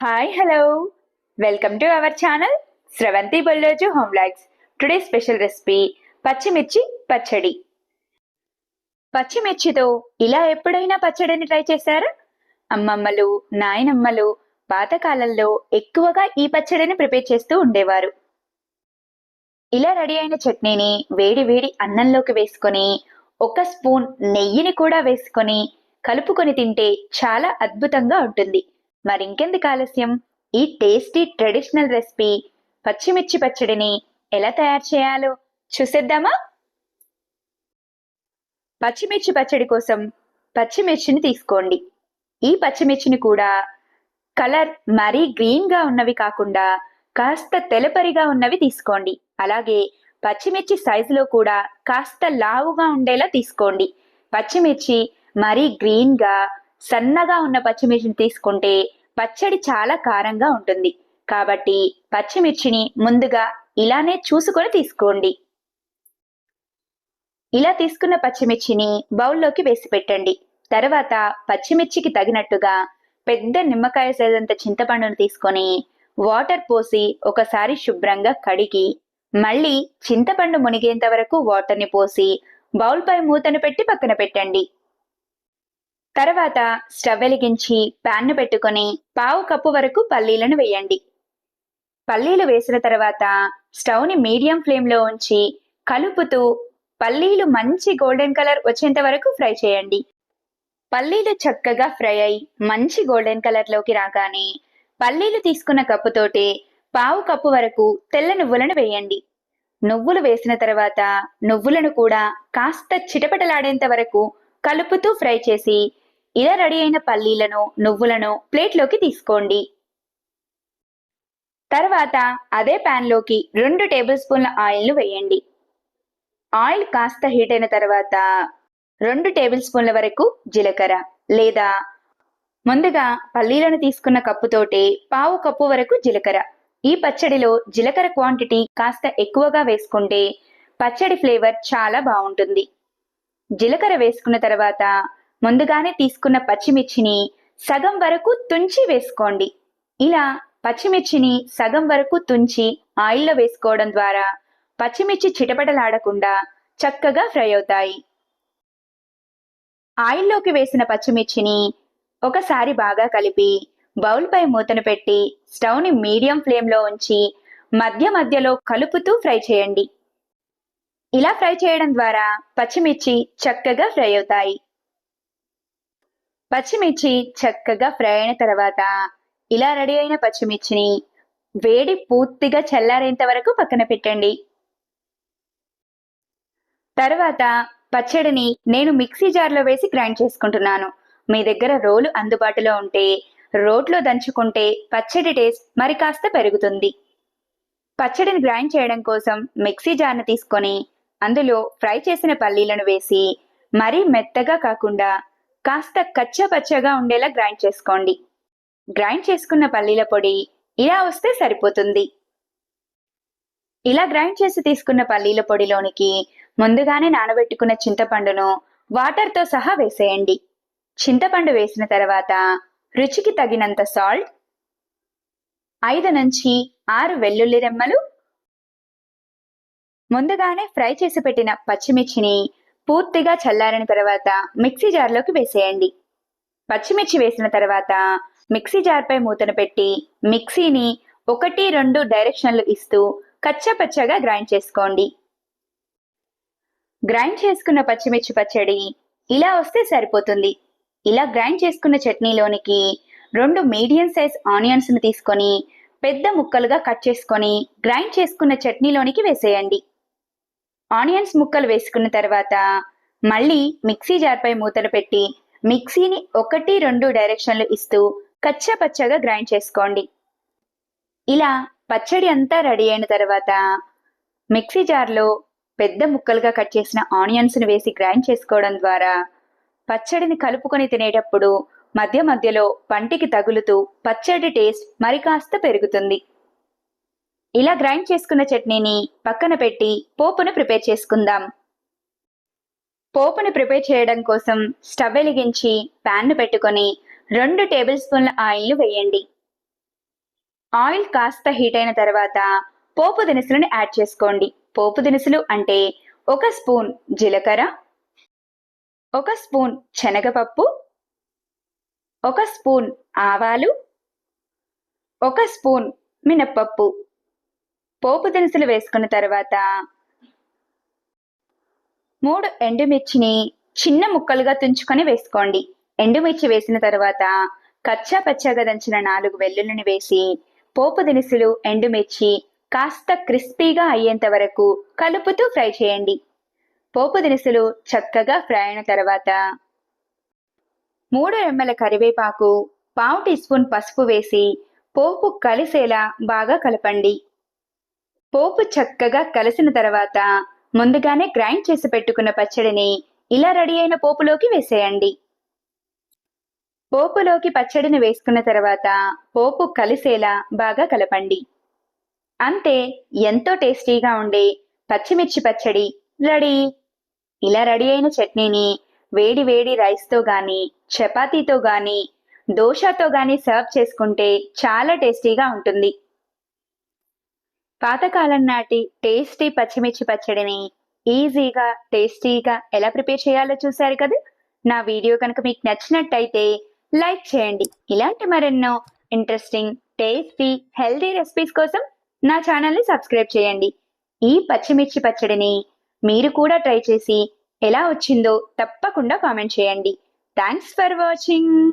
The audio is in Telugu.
Hi hello welcome to our channel Sravanthi Bolloju home likes today special recipe పచ్చిమిర్చి పచ్చడి. పచ్చిమిర్చితో ఇలా ఎప్పుడైనా పచ్చడిని ట్రై చేశారా? అమ్మమ్మలు నాయనమ్మలు పాతకాలంలో ఎక్కువగా ఈ పచ్చడిని ప్రిపేర్ చేస్తూ ఉండేవారు. ఇలా రెడీ అయిన చట్నీని వేడి వేడి అన్నంలోకి వేసుకొని ఒక స్పూన్ నెయ్యిని కూడా వేసుకొని కలుపుకొని తింటే చాలా అద్భుతంగా ఉంటుంది. మరింకెందుకు ఆలస్యం? ఈ టేస్టీ ట్రెడిషనల్ రెసిపీ పచ్చిమిర్చి పచ్చడిని ఎలా తయారు చేయాలో చూసేద్దామా? పచ్చిమిర్చి పచ్చడి కోసం పచ్చిమిర్చిని తీసుకోండి. ఈ పచ్చిమిర్చిని కూడా కలర్ మరీ గ్రీన్గా ఉన్నవి కాకుండా కాస్త తెలపరిగా ఉన్నవి తీసుకోండి. అలాగే పచ్చిమిర్చి సైజులో కూడా కాస్త లావుగా ఉండేలా తీసుకోండి. పచ్చిమిర్చి మరీ గ్రీన్గా సన్నగా ఉన్న పచ్చిమిర్చిని తీసుకుంటే పచ్చడి చాలా కారంగా ఉంటుంది. కాబట్టి పచ్చిమిర్చిని ముందుగా ఇలానే చూసుకొని తీసుకోండి. ఇలా తీసుకున్న పచ్చిమిర్చిని బౌల్లోకి వేసి పెట్టండి. తర్వాత పచ్చిమిర్చికి తగినట్టుగా పెద్ద నిమ్మకాయ సైజంత చింతపండును తీసుకొని వాటర్ పోసి ఒకసారి శుభ్రంగా కడిగి మళ్ళీ చింతపండు మునిగేంత వరకు వాటర్ని పోసి బౌల్ పై మూతను పెట్టి పక్కన పెట్టండి. తర్వాత స్టవ్ వెలిగించి ప్యాన్ను పెట్టుకొని పావు కప్పు వరకు పల్లీలను వేయండి. పల్లీలు వేసిన తర్వాత స్టవ్ని మీడియం ఫ్లేమ్లో ఉంచి కలుపుతూ పల్లీలు మంచి గోల్డెన్ కలర్ వచ్చేంత వరకు ఫ్రై చేయండి. పల్లీలు చక్కగా ఫ్రై అయి మంచి గోల్డెన్ కలర్లోకి రాగానే పల్లీలు తీసుకున్న కప్పుతోటి పావు కప్పు వరకు తెల్ల నువ్వులను వేయండి. నువ్వులు వేసిన తర్వాత నువ్వులను కూడా కాస్త చిటపటలాడేంత వరకు కలుపుతూ ఫ్రై చేసి ఇలా రెడీ అయిన పల్లీలను నువ్వులను ప్లేట్లోకి తీసుకోండి. తర్వాత అదే ప్యాన్లోకి రెండు టేబుల్ స్పూన్ల ఆయిల్ను వేయండి. ఆయిల్ కాస్త హీట్ అయిన తర్వాత రెండు టేబుల్ స్పూన్ల వరకు జీలకర్ర లేదా ముందుగా పల్లీలను తీసుకున్న కప్పుతోటి పావు కప్పు వరకు జీలకర్ర. ఈ పచ్చడిలో జీలకర్ర క్వాంటిటీ కాస్త ఎక్కువగా వేసుకుంటే పచ్చడి ఫ్లేవర్ చాలా బాగుంటుంది. జీలకర్ర వేసుకున్న తర్వాత ముందుగానే తీసుకున్న పచ్చిమిర్చిని సగం వరకు తుంచి వేసుకోండి. ఇలా పచ్చిమిర్చిని సగం వరకు తుంచి ఆయిల్లో వేసుకోవడం ద్వారా పచ్చిమిర్చి చిటపటలాడకుండా చక్కగా ఫ్రై అవుతాయి. ఆయిల్లోకి వేసిన పచ్చిమిర్చిని ఒకసారి బాగా కలిపి బౌల్పై మూతను పెట్టి స్టవ్ని మీడియం ఫ్లేమ్లో ఉంచి మధ్య మధ్యలో కలుపుతూ ఫ్రై చేయండి. ఇలా ఫ్రై చేయడం ద్వారా పచ్చిమిర్చి చక్కగా ఫ్రై అవుతాయి. పచ్చిమిర్చి చక్కగా ఫ్రై అయిన తర్వాత ఇలా రెడీ అయిన పచ్చిమిర్చిని వేడి పూర్తిగా చల్లారేంత వరకు పక్కన పెట్టండి. తర్వాత పచ్చడిని నేను మిక్సీ జార్లో వేసి గ్రైండ్ చేసుకుంటున్నాను. మీ దగ్గర రోలు అందుబాటులో ఉంటే రోట్లో దంచుకుంటే పచ్చడి టేస్ట్ మరి కాస్త పెరుగుతుంది. పచ్చడిని గ్రైండ్ చేయడం కోసం మిక్సీ జార్ను తీసుకొని అందులో ఫ్రై చేసిన పల్లీలను వేసి మరీ మెత్తగా కాకుండా కాస్త కచ్చా పచ్చగా ఉండేలా గ్రైండ్ చేసుకోండి. గ్రైండ్ చేసుకున్న పల్లీల పొడి ఇలా వస్తే సరిపోతుంది. ఇలా గ్రైండ్ చేసి తీసుకున్న పల్లీల పొడిలోనికి ముందుగానే నానబెట్టుకున్న చింతపండును వాటర్తో సహా వేసేయండి. చింతపండు వేసిన తర్వాత రుచికి తగినంత సాల్ట్ ఐదు నుంచి ఆరు వెల్లుల్లి రెమ్మలు ముందుగానే ఫ్రై చేసి పెట్టిన పచ్చిమిర్చిని పూర్తిగా చల్లారిన తర్వాత మిక్సీ జార్లోకి వేసేయండి. పచ్చిమిర్చి వేసిన తర్వాత మిక్సీ జార్పై మూతను పెట్టి మిక్సీని ఒకటి రెండు డైరెక్షన్లు ఇస్తూ కచ్చా పచ్చగా గ్రైండ్ చేసుకోండి. గ్రైండ్ చేసుకున్న పచ్చిమిర్చి పచ్చడి ఇలా వస్తే సరిపోతుంది. ఇలా గ్రైండ్ చేసుకున్న చట్నీలోనికి రెండు మీడియం సైజ్ ఆనియన్స్ని తీసుకొని పెద్ద ముక్కలుగా కట్ చేసుకొని గ్రైండ్ చేసుకున్న చట్నీలోనికి వేసేయండి. ఆనియన్స్ ముక్కలు వేసుకున్న తర్వాత మళ్ళీ మిక్సీ జార్పై మూతలు పెట్టి మిక్సీని ఒకటి రెండు డైరెక్షన్లు ఇస్తూ కచ్చా పచ్చగా గ్రైండ్ చేసుకోండి. ఇలా పచ్చడి అంతా రెడీ అయిన తర్వాత మిక్సీ జార్లో పెద్ద ముక్కలుగా కట్ చేసిన ఆనియన్స్ని వేసి గ్రైండ్ చేసుకోవడం ద్వారా పచ్చడిని కలుపుకొని తినేటప్పుడు మధ్య మధ్యలో పంటికి తగులుతూ పచ్చడి టేస్ట్ మరి కాస్త పెరుగుతుంది. ఇలా గ్రైండ్ చేసుకున్న చట్నీని పక్కన పెట్టి పోపును ప్రిపేర్ చేసుకుందాం. పోపును ప్రిపేర్ చేయడం కోసం స్టవ్ వెలిగించి ప్యాన్ను పెట్టుకొని రెండు టేబుల్ స్పూన్ల ఆయిల్ను వేయండి. ఆయిల్ కాస్త హీట్ అయిన తర్వాత పోపు దినుసులను యాడ్ చేసుకోండి. పోపు దినుసులు అంటే ఒక స్పూన్ జీలకర్ర ఒక స్పూన్ శనగపప్పు ఒక స్పూన్ ఆవాలు ఒక స్పూన్ మినప్పప్పు. పోపు దినుసులు వేసుకున్న తర్వాత మూడు ఎండుమిర్చిని చిన్న ముక్కలుగా తుంచుకొని వేసుకోండి. ఎండుమిర్చి వేసిన తర్వాత కచ్చా పచ్చగా దంచిన నాలుగు వెల్లుల్లిని వేసి పోపు దినుసులు ఎండుమిర్చి కాస్త క్రిస్పీగా అయ్యేంత వరకు కలుపుతూ ఫ్రై చేయండి. పోపు దినుసులు చక్కగా ఫ్రై అయిన తర్వాత మూడు రెమ్మల కరివేపాకు పావు టీ స్పూన్ పసుపు వేసి పోపు కలిసేలా బాగా కలపండి. పోపు చక్కగా కలిసిన తర్వాత ముందుగానే గ్రైండ్ చేసి పెట్టుకున్న పచ్చడిని ఇలా రెడీ అయిన పోపులోకి వేసేయండి. పోపులోకి పచ్చడిని వేసుకున్న తర్వాత పోపు కలిసేలా బాగా కలపండి. అంతే ఎంతో టేస్టీగా ఉండే పచ్చిమిర్చి పచ్చడి రెడీ. ఇలా రెడీ అయిన చట్నీని వేడి వేడి రైస్తో గాని చపాతీతో గాని దోశతో గాని సర్వ్ చేసుకుంటే చాలా టేస్టీగా ఉంటుంది. పాతకాలం నాటి టేస్టీ పచ్చిమిర్చి పచ్చడిని ఈజీగా టేస్టీగా ఎలా ప్రిపేర్ చేయాలో చూశారు కదా? నా వీడియో కనుక మీకు నచ్చినట్టయితే లైక్ చేయండి. ఇలాంటి మరెన్నో ఇంట్రెస్టింగ్ టేస్టీ హెల్దీ రెసిపీస్ కోసం నా ఛానల్ని సబ్స్క్రైబ్ చేయండి. ఈ పచ్చిమిర్చి పచ్చడిని మీరు కూడా ట్రై చేసి ఎలా వచ్చిందో తప్పకుండా కామెంట్ చేయండి. Thanks for watching.